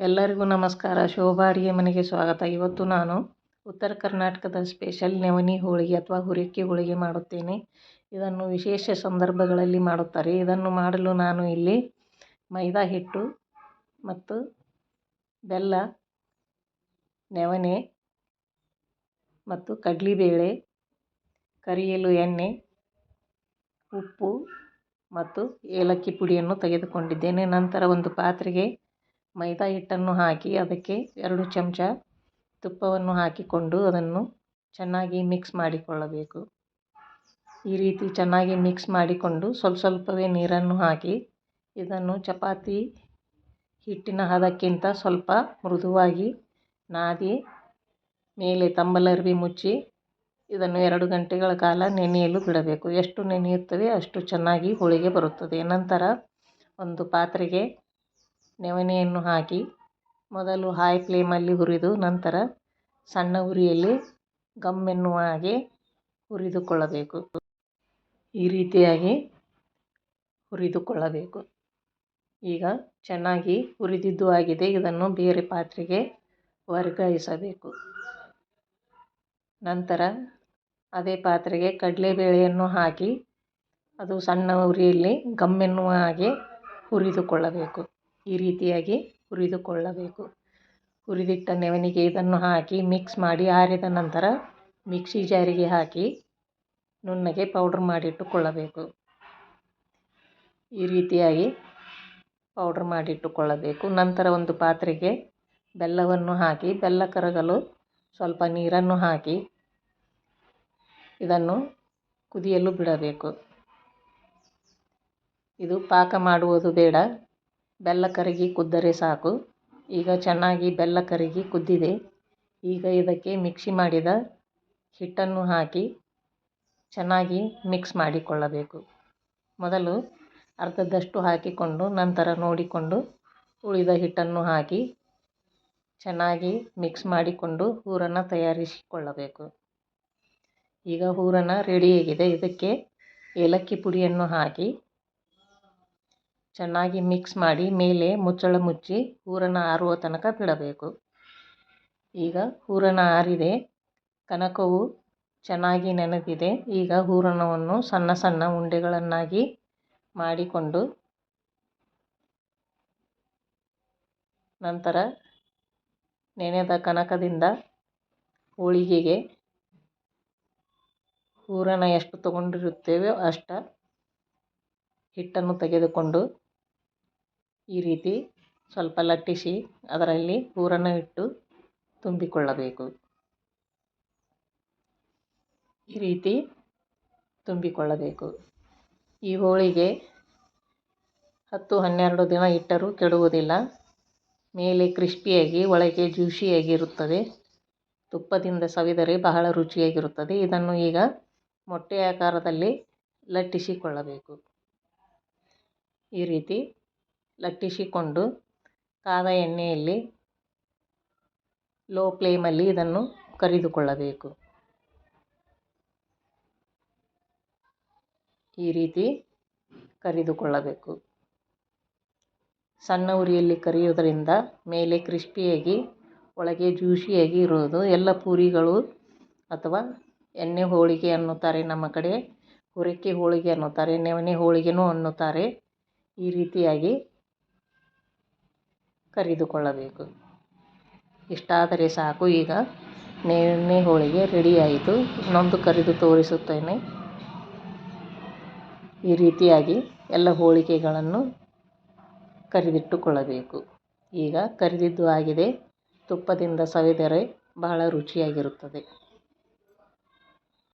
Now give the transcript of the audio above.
ಎಲ್ಲರಿಗೂ ನಮಸ್ಕಾರ. ಶೋಭಾ ಅಡುಗೆ ಮನೆಗೆ ಸ್ವಾಗತ. ಇವತ್ತು ನಾನು ಉತ್ತರ ಕರ್ನಾಟಕದ ಸ್ಪೆಷಲ್ ನೆವನಿ ಹೋಳಿಗೆ ಅಥವಾ ಹುರಿಕೆ ಹೋಳಿಗೆ ಮಾಡುತ್ತೇನೆ. ಇದನ್ನು ವಿಶೇಷ ಸಂದರ್ಭಗಳಲ್ಲಿ ಮಾಡುತ್ತಾರೆ. ಇದನ್ನು ಮಾಡಲು ನಾನು ಇಲ್ಲಿ ಮೈದಾ ಹಿಟ್ಟು ಮತ್ತು ಬೆಲ್ಲ, ನೆವನೆ ಮತ್ತು ಕಡ್ಲಿಬೇಳೆ, ಕರಿಯಲು ಎಣ್ಣೆ, ಉಪ್ಪು ಮತ್ತು ಏಲಕ್ಕಿ ಪುಡಿಯನ್ನು ತೆಗೆದುಕೊಂಡಿದ್ದೇನೆ. ನಂತರ ಒಂದು ಪಾತ್ರೆಗೆ ಮೈದಾ ಹಿಟ್ಟನ್ನು ಹಾಕಿ ಅದಕ್ಕೆ ಎರಡು ಚಮಚ ತುಪ್ಪವನ್ನು ಹಾಕಿಕೊಂಡು ಅದನ್ನು ಚೆನ್ನಾಗಿ ಮಿಕ್ಸ್ ಮಾಡಿಕೊಳ್ಳಬೇಕು. ಈ ರೀತಿ ಚೆನ್ನಾಗಿ ಮಿಕ್ಸ್ ಮಾಡಿಕೊಂಡು ಸ್ವಲ್ಪ ಸ್ವಲ್ಪವೇ ನೀರನ್ನು ಹಾಕಿ ಇದನ್ನು ಚಪಾತಿ ಹಿಟ್ಟಿನ ಹದಕ್ಕಿಂತ ಸ್ವಲ್ಪ ಮೃದುವಾಗಿ ನಾದಿ ಮೇಲೆ ತಂಬಲರ್ವಿ ಮುಚ್ಚಿ ಇದನ್ನು ಎರಡು ಗಂಟೆಗಳ ಕಾಲ ನೆನೆಯಲು ಬಿಡಬೇಕು. ಎಷ್ಟು ನೆನೆಯುತ್ತವೆ ಅಷ್ಟು ಚೆನ್ನಾಗಿ ಹೋಳಿಗೆ ಬರುತ್ತದೆ. ನಂತರ ಒಂದು ಪಾತ್ರೆಗೆ ನವಣೆಯನ್ನು ಹಾಕಿ ಮೊದಲು ಹೈ ಫ್ಲೇಮಲ್ಲಿ ಹುರಿದು ನಂತರ ಸಣ್ಣ ಉರಿಯಲ್ಲಿ ಗಮ್ ಎನ್ನುವ ಹಾಗೆ ಹುರಿದುಕೊಳ್ಳಬೇಕು. ಈ ರೀತಿಯಾಗಿ ಹುರಿದುಕೊಳ್ಳಬೇಕು. ಈಗ ಚೆನ್ನಾಗಿ ಹುರಿದಿದ್ದು ಆಗಿದೆ. ಇದನ್ನು ಬೇರೆ ಪಾತ್ರೆಗೆ ವರ್ಗಾಯಿಸಬೇಕು. ನಂತರ ಅದೇ ಪಾತ್ರೆಗೆ ಕಡಲೆಬೇಳೆಯನ್ನು ಹಾಕಿ ಅದು ಸಣ್ಣ ಉರಿಯಲ್ಲಿ ಗಮ್ ಎನ್ನುವ ಹಾಗೆ ಹುರಿದುಕೊಳ್ಳಬೇಕು. ಈ ರೀತಿಯಾಗಿ ಹುರಿದುಕೊಳ್ಳಬೇಕು. ಹುರಿದಿಟ್ಟ ನೆವನಿಗೆ ಇದನ್ನು ಹಾಕಿ ಮಿಕ್ಸ್ ಮಾಡಿ ಆರಿದ ನಂತರ ಮಿಕ್ಸಿ ಜಾರಿಗೆ ಹಾಕಿ ನುಣ್ಣಗೆ ಪೌಡ್ರ್ ಮಾಡಿಟ್ಟುಕೊಳ್ಳಬೇಕು ಈ ರೀತಿಯಾಗಿ ಪೌಡ್ರ್ ಮಾಡಿಟ್ಟುಕೊಳ್ಳಬೇಕು ನಂತರ ಒಂದು ಪಾತ್ರೆಗೆ ಬೆಲ್ಲವನ್ನು ಹಾಕಿ, ಬೆಲ್ಲ ಕರಗಲು ಸ್ವಲ್ಪ ನೀರನ್ನು ಹಾಕಿ ಇದನ್ನು ಕುದಿಯಲು ಬಿಡಬೇಕು. ಇದು ಪಾಕ ಮಾಡುವುದು ಬೇಡ. ಬೆಲ್ಲ ಕರಗಿ ಕುದ್ದರೆ ಸಾಕು. ಈಗ ಚೆನ್ನಾಗಿ ಬೆಲ್ಲ ಕರಗಿ ಕುದ್ದಿದೆ. ಈಗ ಇದಕ್ಕೆ ಮಿಕ್ಸಿ ಮಾಡಿದ ಹಿಟ್ಟನ್ನು ಹಾಕಿ ಚೆನ್ನಾಗಿ ಮಿಕ್ಸ್ ಮಾಡಿಕೊಳ್ಳಬೇಕು. ಮೊದಲು ಅರ್ಧದಷ್ಟು ಹಾಕಿಕೊಂಡು ನಂತರ ನೋಡಿಕೊಂಡು ಉಳಿದ ಹಿಟ್ಟನ್ನು ಹಾಕಿ ಚೆನ್ನಾಗಿ ಮಿಕ್ಸ್ ಮಾಡಿಕೊಂಡು ಹೂರಣ ತಯಾರಿಸಿಕೊಳ್ಳಬೇಕು. ಈಗ ಹೂರಣ ರೆಡಿಯಾಗಿದೆ ಇದಕ್ಕೆ ಏಲಕ್ಕಿ ಪುಡಿಯನ್ನು ಹಾಕಿ ಚೆನ್ನಾಗಿ ಮಿಕ್ಸ್ ಮಾಡಿ ಮೇಲೆ ಮುಚ್ಚಳ ಮುಚ್ಚಿ ಹೂರಣ ಆರುವ ತನಕ ಬಿಡಬೇಕು. ಈಗ ಹೂರಣ ಆರಿದೆ. ಕನಕವು ಚೆನ್ನಾಗಿ ನೆನೆದಿದೆ. ಈಗ ಹೂರಣವನ್ನು ಸಣ್ಣ ಸಣ್ಣ ಉಂಡೆಗಳನ್ನಾಗಿ ಮಾಡಿಕೊಂಡು ನಂತರ ನೆನೆದ ಕನಕದಿಂದ ಹೋಳಿಗೆಗೆ ಹೂರಣ ಎಷ್ಟು ತಗೊಂಡಿರುತ್ತೇವೆ ಅಷ್ಟ ಹಿಟ್ಟನ್ನು ತೆಗೆದುಕೊಂಡು ಈ ರೀತಿ ಸ್ವಲ್ಪ ಲಟ್ಟಿಸಿ ಅದರಲ್ಲಿ ಪೂರನ್ನು ಇಟ್ಟು ತುಂಬಿಕೊಳ್ಳಬೇಕು. ಈ ರೀತಿ ತುಂಬಿಕೊಳ್ಳಬೇಕು. ಈ ಹೋಳಿಗೆ ಹತ್ತು ಹನ್ನೆರಡು ದಿನ ಇಟ್ಟರೂ ಕೆಡುವುದಿಲ್ಲ. ಮೇಲೆ ಕ್ರಿಸ್ಪಿಯಾಗಿ, ಒಳಗೆ ಜ್ಯೂಸಿಯಾಗಿರುತ್ತದೆ. ತುಪ್ಪದಿಂದ ಸವಿದರೆ ಬಹಳ ರುಚಿಯಾಗಿರುತ್ತದೆ. ಇದನ್ನು ಈಗ ಮೊಟ್ಟೆ ಆಕಾರದಲ್ಲಿ ಲಟ್ಟಿಸಿಕೊಳ್ಳಬೇಕು. ಈ ರೀತಿ ಲಟ್ಟಿಸಿಕೊಂಡು ಕಾದ ಎಣ್ಣೆಯಲ್ಲಿ ಲೋ ಫ್ಲೇಮಲ್ಲಿ ಇದನ್ನು ಕರಿದುಕೊಳ್ಳಬೇಕು. ಈ ರೀತಿ ಕರಿದುಕೊಳ್ಳಬೇಕು. ಸಣ್ಣ ಉರಿಯಲ್ಲಿ ಕರಿಯೋದರಿಂದ ಮೇಲೆ ಕ್ರಿಸ್ಪಿಯಾಗಿ, ಒಳಗೆ ಜ್ಯೂಸಿಯಾಗಿ ಇರೋದು ಎಲ್ಲ ಪೂರಿಗಳು ಅಥವಾ ಎಣ್ಣೆ ಹೋಳಿಗೆ ಅನ್ನುತ್ತಾರೆ. ನಮ್ಮ ಕಡೆ ಹುರಕ್ಕಿ ಹೋಳಿಗೆ ಅನ್ನುತ್ತಾರೆ, ನವಣೆ ಹೋಳಿಗೆಯೂ ಅನ್ನುತ್ತಾರೆ. ಈ ರೀತಿಯಾಗಿ ಕರಿದುಕೊಳ್ಳಬೇಕು. ಇಷ್ಟಾದರೆ ಸಾಕು, ಈಗ ನೆನ್ನೆ ಹೋಳಿಗೆ ರೆಡಿ ಆಯಿತು. ಇನ್ನೊಂದು ಕರಿದು ತೋರಿಸುತ್ತೇನೆ. ಈ ರೀತಿಯಾಗಿ ಎಲ್ಲ ಹೋಳಿಗೆಗಳನ್ನು ಕರಿದಿಟ್ಟುಕೊಳ್ಳಬೇಕು. ಈಗ ಕರಿದಿದ್ದು ಆಗಿದೆ. ತುಪ್ಪದಿಂದ ಸವಿದರೆ ಬಹಳ ರುಚಿಯಾಗಿರುತ್ತದೆ.